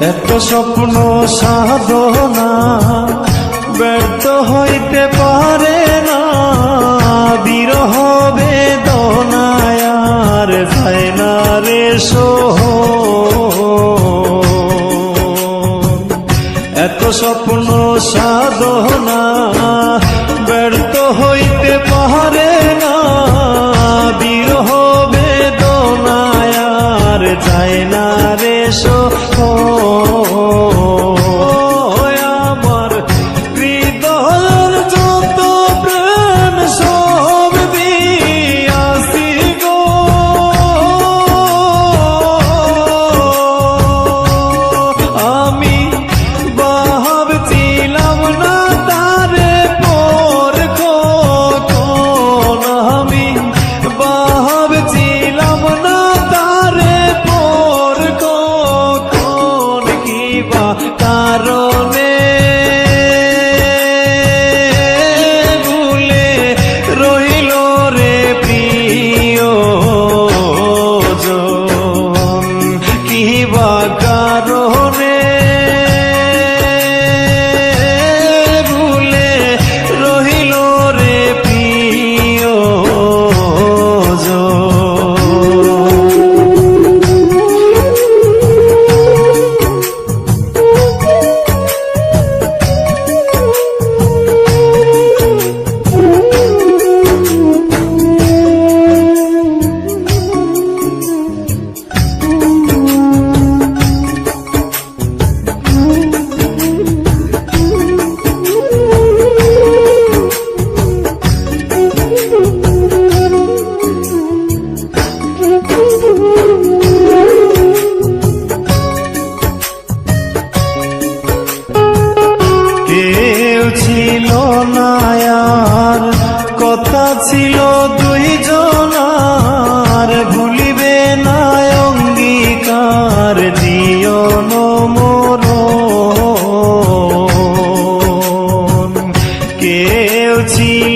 এত স্বপ্ন সাধনা ব্যর্থ হইতে পারে না। বাগ কেউ ছিল না কথা ছিল দুইজনার ভুলিবে না অঙ্গীকার দিও নমর কেউ ছিল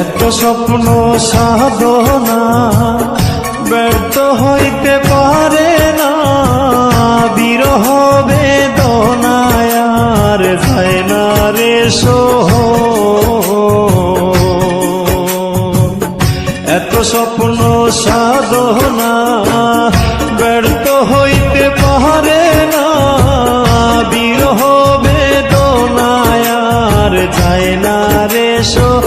এত স্বপ্ন সাধনা ব্যর্থ হইতে পারে না। বিরহ বেদনায়ার যায় রে সোহ এত স্বপ্ন সাধনা ব্যর্থ হইতে পারে না। বিরহ বেদনায়ার যায় না রে সোহ